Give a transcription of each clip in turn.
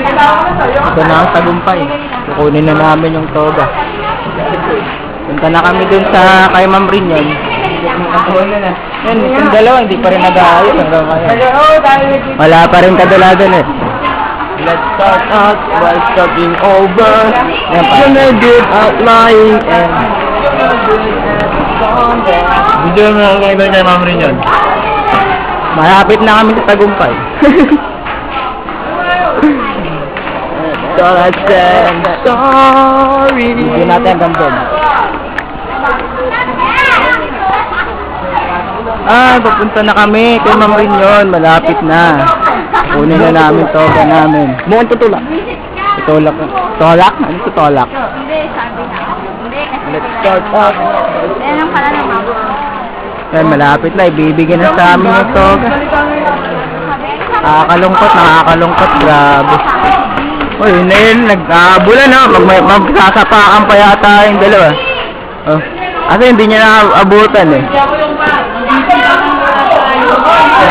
Ito na ang tagumpay. Kukunin na namin yung toga. Punta na kami dun sa kay Ma'am Rin yun. Yan, yung dalawa, hindi pa rin nag-aayos ngayon. Wala pa rin kadaladan eh. Let's start out by starting over. Yan pa. Gonna get out lying and... Video mo lang kung kay Ma'am rin. Malapit na kami sa tagumpay. So I said I'm sorry. Hindi natin hanggang doon. Ah, papunta na kami kay Ma'am Rin yun. Malapit na. Kunin na namin toga namin. Mukhang tutulak. Tutulak. Tutulak? Ano tutulak? Hindi, sabi na. Hindi, kasi Let's start up. Yan ang pala ng mama. Yan, malapit na. Ibibigyan na sa amin yung toga. Nakakalungkot, nakakalungkot. Grabe. Uy, yun na yun. Nag-aabulan na. Mag magsasapakan pa yata yung dalawa. Oh. Kasi hindi niya naabutan eh.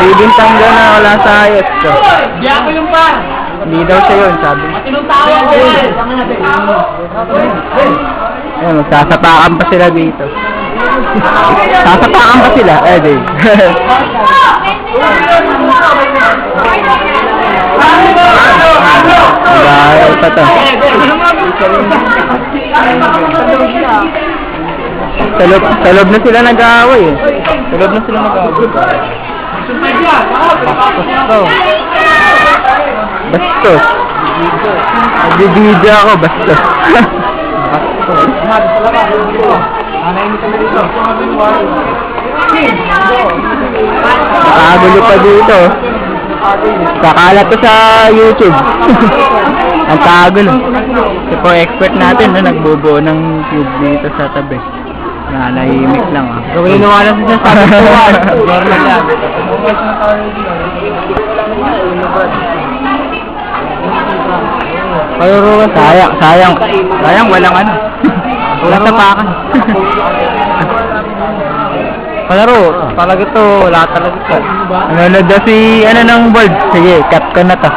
Bibintang daw na wala sa ayos. So, Di ako yung par. hindi daw siya yun, sabi. Tao ko yan. Ayan, magsasapakan pa sila dito. Sasapakan pa sila? Eh, di. pa to. Sa loob, na sila nag-aaway eh. Sa loob na sila nag-aaway. Bastos to. Bastos. Nagbibidyo ako, bastos. Nakagulo pa dito. Kakalat to sa YouTube. Ang kagulo. Ito po expert natin na nagbubuo ng tube dito sa tabi. Nanahimik lang ah. Gawin mo alam sa sabi ko ah. Normal yan. Paruruan. Sayang, sayang. Sayang, walang ano. Walang tapakan. Palaro, talaga to, wala talaga to. Ano na si, ano ng board? Sige, cut ko na to.